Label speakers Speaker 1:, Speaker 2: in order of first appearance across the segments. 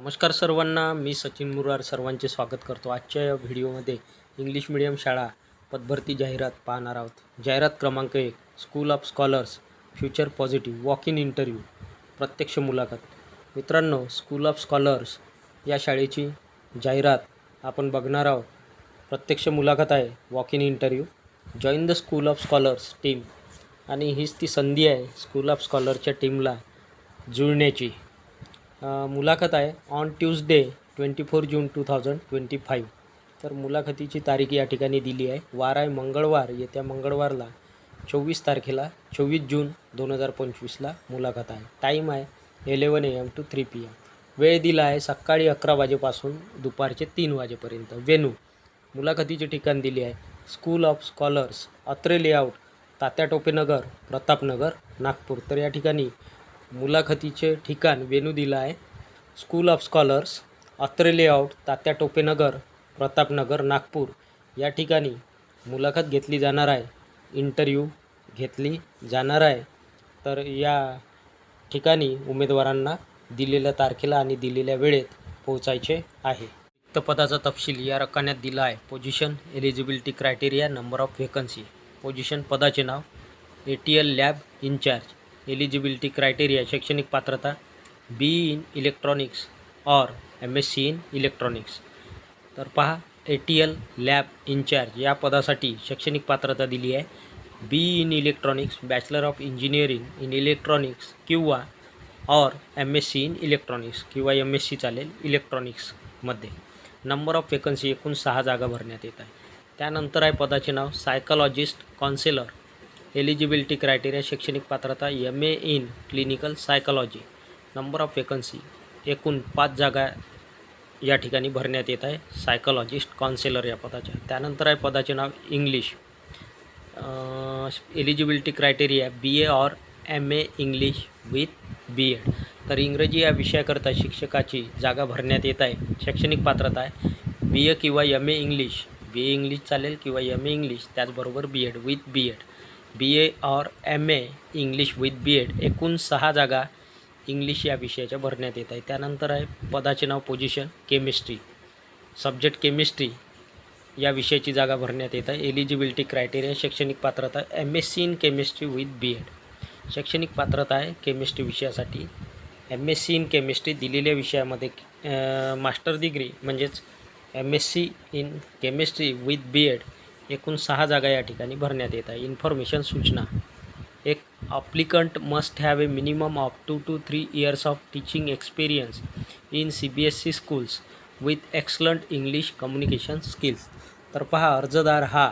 Speaker 1: नमस्कार सर्वांना मी सचिन मुरार सर्वांचे स्वागत करतो आजच्या या व्हिडिओमध्ये. इंग्लिश मिडियम शाळा पदभरती जाहिरात पाहणार आहोत. जाहिरात क्रमांक एक school of scholars future positive walk in interview प्रत्यक्ष मुलाखत. मित्रांनो स्कूल ऑफ स्कॉलर्स या शाळेची जाहिरात आपण बघणार आहोत. प्रत्यक्ष मुलाखत आहे walk in interview join the school of scholars team आणि हीच ती संधी आहे स्कूल ऑफ स्कॉलरच्या टीमला जुळण्याची. मुलाखत आहे on Tuesday twenty four June two thousand twenty five तर मुलाखतीची तारीख या ठिकाणी दिली आहे. वार आहे मंगळवार येत्या मंगळवारला चोवीस तारखेला चोवीस जून दोन हजार पंचवीसला मुलाखत आहे. टाईम आहे eleven A M to three P M वेळ दिला आहे सकाळी अकरा वाजेपासून दुपारचे तीन वाजेपर्यंत. वेनू मुलाखतीचे ठिकाण दिले आहे. School of scholars Atre layout Tatya Topenagar Pratapnagar Nagpur. तर या ठिकाणी मुलाखतीचे ठिकाण वेनू दिलं आहे school of scholars Atre layout Tatya Topenagar Pratapnagar Nagpur. या ठिकाणी मुलाखत घेतली जाणार आहे. इंटरव्ह्यू घेतली जाणार आहे. तर या ठिकाणी उमेदवारांना दिलेल्या तारखेला आणि दिलेल्या वेळेत पोहोचायचे आहे. रिक्त पदाचा तपशील या रकान्यात दिला आहे. Position eligibility criteria number of vacancy position पदाचे नाव A T L lab incharge eligibility criteria शैक्षणिक पात्रता B in electronics or M S C in electronics तर पहा A T L lab incharge या पदासाठी शैक्षणिक पात्रता दिली आहे. B in electronics bachelor of engineering in electronics किंवा or M S C in electronics किंवा एम एस सी चालेल इलेक्ट्रॉनिक्समध्ये नंबर ऑफ वेकन्सी एकूण सहा जागा भरण्यात येत आहे. त्यानंतर आहे पदाचे नाव सायकॉलॉजिस्ट कॉन्सेलर एलिजिबिलिटी क्रायटेरिया शैक्षणिक पात्रता M A in clinical psychology number of vacancy एकूण पाच जागा या ठिकाणी भरण्यात येत आहे. सायकॉलॉजिस्ट काउन्सिलर या पदाच्या. त्यानंतर आहे पदाचे नाव English eligibility criteria B A or M A English with B Ed तर इंग्रजी या विषयाकरता शिक्षकाची जागा भरण्यात येत आहे. शैक्षणिक पात्रता आहे बी ए किंवा M A English B A English चालेल किंवा एम ए इंग्लिश त्याचबरोबर B Ed with B Ed B A or M A English with B Ed एकूण सहा जागा इंग्लिश या विषयाच्या भरण्यात येत आहे त्यानंतर आहे पदाचे नाव पोझिशन केमिस्ट्री सब्जेक्ट केमिस्ट्री या विषयाची जागा भरण्यात येत आहे. एलिजिबिलिटी क्रायटेरिया शैक्षणिक पात्रता M S C in chemistry with B Ed शैक्षणिक पात्रता आहे केमिस्ट्री विषयासाठी. M S C in chemistry दिलेल्या विषयामध्ये मास्टर डिग्री म्हणजेच M S C in chemistry with B Ed एकूण सहा जागा या ठिकाणी भरण्यात येत आहे. इन्फॉर्मेशन सूचना. एक applicant must have a minimum of two to three years of teaching experience in C B S C schools with excellent English communication skills तर पहा अर्जदार हा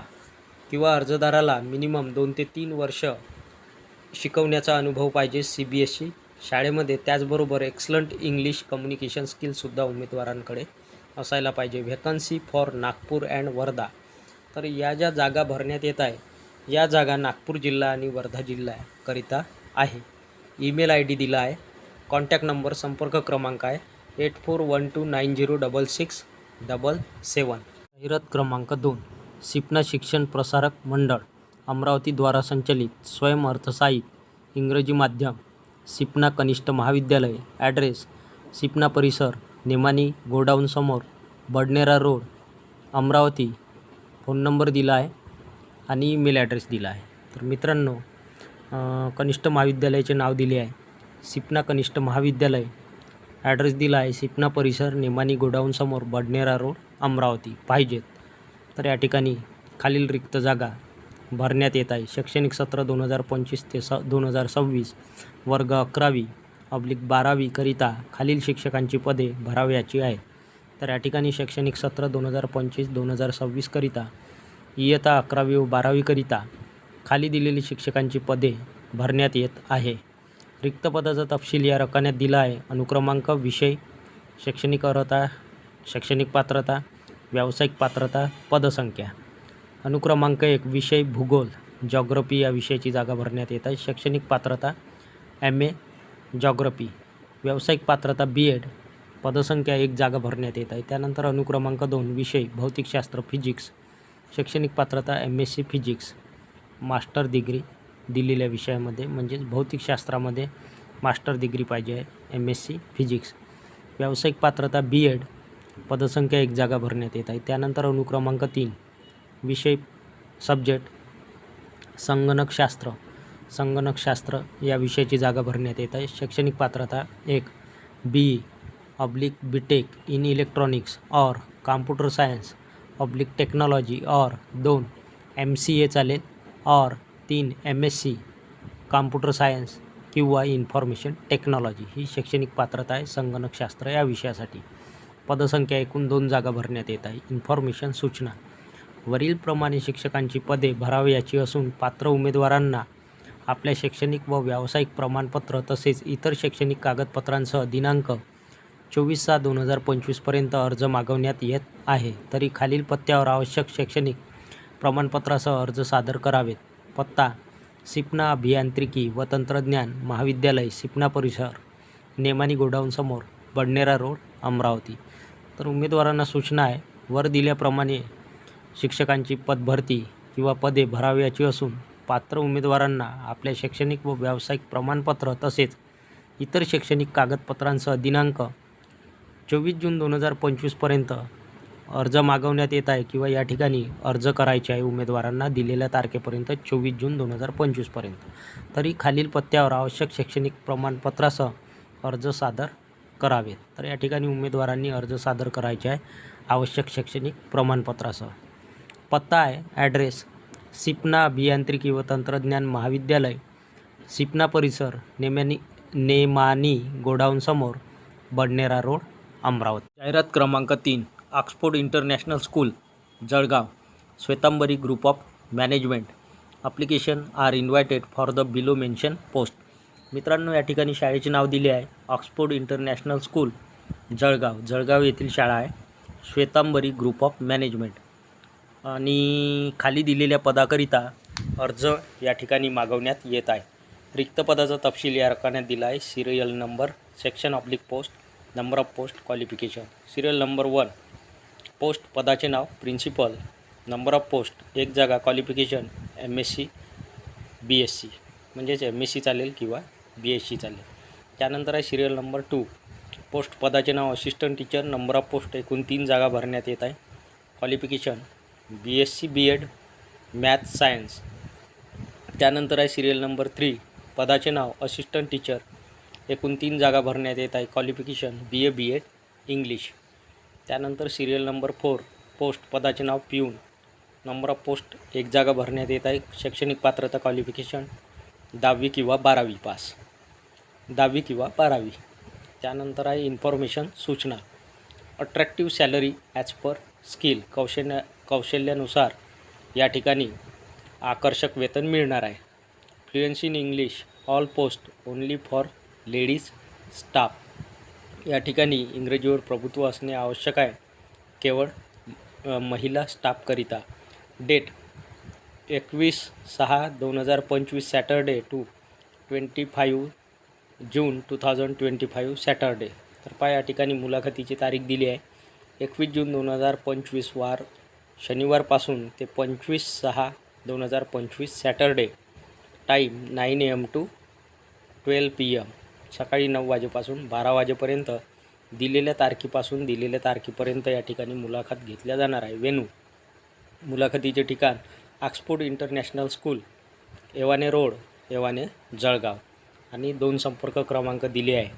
Speaker 1: किंवा अर्जदाराला मिनिमम दोन ते तीन वर्ष शिकवण्याचा अनुभव पाहिजे सी बी एस सी शाळेमध्ये. त्याचबरोबर एक्सलंट इंग्लिश कम्युनिकेशन स्किलसुद्धा उमेदवारांकडे असायला पाहिजे. Vacancy for Nagpur and Wardha तर या ज्या जागा भरण्यात येत आहे या जागा नागपूर जिल्हा आणि वर्धा जिल्ह्याकरिता आहे. ईमेल आय डी दिला आहे. कॉन्टॅक्ट नंबर संपर्क क्रमांक आहे. Eight four one two nine zero double six double seven. जाहिरात क्रमांक दोन सिपना शिक्षण प्रसारक मंडळ अमरावतीद्वारा संचलित स्वयं अर्थसाहित इंग्रजी माध्यम सिपना कनिष्ठ महाविद्यालय. ॲड्रेस सिपना परिसर Nemani गोडाऊनसमोर Badnera road Amravati. Phone number दिला आहे आणि ईमेल ॲड्रेस दिला आहे. तर मित्रांनो कनिष्ठ महाविद्यालयाचे नाव दिले आहे. सिपना कनिष्ठ महाविद्यालय. ॲड्रेस दिला आहे सिपना परिसर नेमानी गोडाऊनसमोर बडनेरा रोड अमरावती पाहिजेत. तर या ठिकाणी खालील रिक्त जागा भरण्यात येत आहे. शैक्षणिक सत्र दोन हजार पंचवीस ते स दोन हजार सव्वीस वर्ग अकरावी अब्लिक बारावीकरिता खालील शिक्षकांची पदे भरावयाची आहेत. तर या ठिकाणी शैक्षणिक सत्र दोन हजार पंचवीस दोन हजार सव्वीसकरिता इयत्ता अकरावी व बारावीकरिता खाली दिलेली शिक्षकांची पदे भरण्यात येत आहे. रिक्त पदाचा तपशील या रकान्यात दिला आहे. अनुक्रमांक विषय शैक्षणिक अर्हता शैक्षणिक पात्रता व्यावसायिक पात्रता पदसंख्या. अनुक्रमांक एक विषय भूगोल जॉग्रफी या विषयाची जागा भरण्यात येत आहे. शैक्षणिक पात्रता एम ए जॉग्रफी व्यावसायिक पात्रता बी एड पदसंख्या एक जागा भरण्यात येत आहे. त्यानंतर अनुक्रमांक दोन विषय भौतिकशास्त्र फिजिक्स शैक्षणिक पात्रता M S C physics master degree दिलेल्या विषयामध्ये म्हणजेच भौतिकशास्त्रामध्ये मास्टर डिग्री पाहिजे आहे एम एस सी फिजिक्स व्यावसायिक पात्रता बी एड पदसंख्या एक जागा भरण्यात येत आहे. त्यानंतर अनुक्रमांक तीन विषय सब्जेक्ट संगणकशास्त्र संगणकशास्त्र या विषयाची जागा भरण्यात येत आहे. शैक्षणिक पात्रता एक B E oblique B tech in electronics और कॉम्प्युटर सायन्स ऑब्लिक टेक्नॉलॉजी और दोन एम सी ए चालेल और तीन M S C computer science किंवा इन्फॉर्मेशन टेक्नॉलॉजी ही शैक्षणिक पात्रता आहे संगणकशास्त्र या विषयासाठी. पदसंख्या एकूण दोन जागा भरण्यात येत आहे. इन्फॉर्मेशन सूचना. वरीलप्रमाणे शिक्षकांची पदे भरावयाची असून पात्र उमेदवारांना आपल्या शैक्षणिक व व्यावसायिक प्रमाणपत्र तसेच इतर शैक्षणिक कागदपत्रांसह दिनांक चोवीस सहा दोन हजार पंचवीसपर्यंत अर्ज मागवण्यात येत आहे. तरी खालील पत्त्यावर आवश्यक शैक्षणिक प्रमाणपत्रासह अर्ज सादर करावेत. पत्ता सिपना अभियांत्रिकी व तंत्रज्ञान महाविद्यालय सिपना परिसर नेमानी गोडाऊनसमोर बडनेरा रोड अमरावती. तर उमेदवारांना सूचना आहे वर दिल्याप्रमाणे शिक्षकांची पदभरती किंवा पदे भरावयाची असून पात्र उमेदवारांना आपल्या शैक्षणिक व व्यावसायिक प्रमाणपत्र तसेच इतर शैक्षणिक कागदपत्रांसह दिनांक चोवीस जून दोन हजार पंचवीसपर्यंत अर्ज मागवण्यात येत आहे किंवा या ठिकाणी अर्ज करायचे आहे उमेदवारांना दिलेल्या तारखेपर्यंत चोवीस जून दोन हजार पंचवीसपर्यंत तरी खालील पत्त्यावर आवश्यक शैक्षणिक प्रमाणपत्रासह अर्ज सादर करावेत. तर या ठिकाणी उमेदवारांनी अर्ज सादर करायचे आहे आवश्यक शैक्षणिक प्रमाणपत्रासह. पत्ता आहे ॲड्रेस सिपना अभियांत्रिकी व तंत्रज्ञान महाविद्यालय सिपना परिसर नेमानी नेमानी गोडाऊनसमोर बडनेरा रोड अमरावती. जाहिरात क्रमांक तीन Oxford international school Jalgaon. Shwetambari group of management application are invited for the below mention post मित्रांनो या ठिकाणी शाळेचे नाव दिले आहे. Oxford international school Jalgaon. Jalgaon येथील शाळा आहे. श्वेतांबरी ग्रुप ऑफ मॅनेजमेंट आणि खाली दिलेल्या पदाकरिता अर्ज या ठिकाणी मागवण्यात येत आहे. रिक्त पदाचा तपशील या रकान्यात दिला आहे. Serial number section oblique post number of post qualification. Serial number one post पदाचे नाव प्रिन्सिपल नंबर ऑफ पोस्ट एक जागा qualification M S C B S C म्हणजेच एम एस सी चालेल किंवा बी एस सी चालेल. त्यानंतर आहे सिरियल नंबर टू पोस्ट पदाचे नाव assistant teacher number of post एकूण तीन जागा भरण्यात येत आहे. Qualification B S C B Ed math science त्यानंतर आहे सिरियल नंबर थ्री पदाचे नाव असिस्टंट टीचर एकूण तीन जागा भरण्यात येत आहे. Qualification B A B Ed English त्यानंतर सिरियल नंबर फोर पोस्ट पदाचे नाव पिऊन. नंबर ऑफ पोस्ट एक जागा भरण्यात येत आहे. शैक्षणिक पात्रता क्वालिफिकेशन दहावी किंवा बारावी पास दहावी किंवा बारावी. त्यानंतर आहे इन्फॉर्मेशन सूचना. Attractive salary as per skill कौशल्य कौशल्यानुसार या ठिकाणी आकर्षक वेतन मिळणार आहे. Fluency in English all post only for ladies staff या ठिकाणी इंग्रजीवर प्रभुत्व असणे आवश्यक आहे. केवळ महिला स्टाफकरिता डेट एकवीस सहा दोन हजार पंचवीस Saturday two twenty five June two thousand twenty five Saturday. तर पहा या ठिकाणी मुलाखतीची तारीख दिली आहे. एकवीस जून दोन हजार पंचवीस वार शनिवारपासून ते पंचवीस सहा दोन हजार पंचवीस Saturday. Time nine A M to twelve P M. सकाळी नऊ वाजेपासून बारा वाजेपर्यंत दिलेल्या तारखेपासून दिलेल्या तारखेपर्यंत या ठिकाणी मुलाखत घेतल्या जाणार आहे. वेनू मुलाखतीचे ठिकाण Oxford international school एवाने road एवाने Jalgaon आणि दोन संपर्क क्रमांक दिले आहे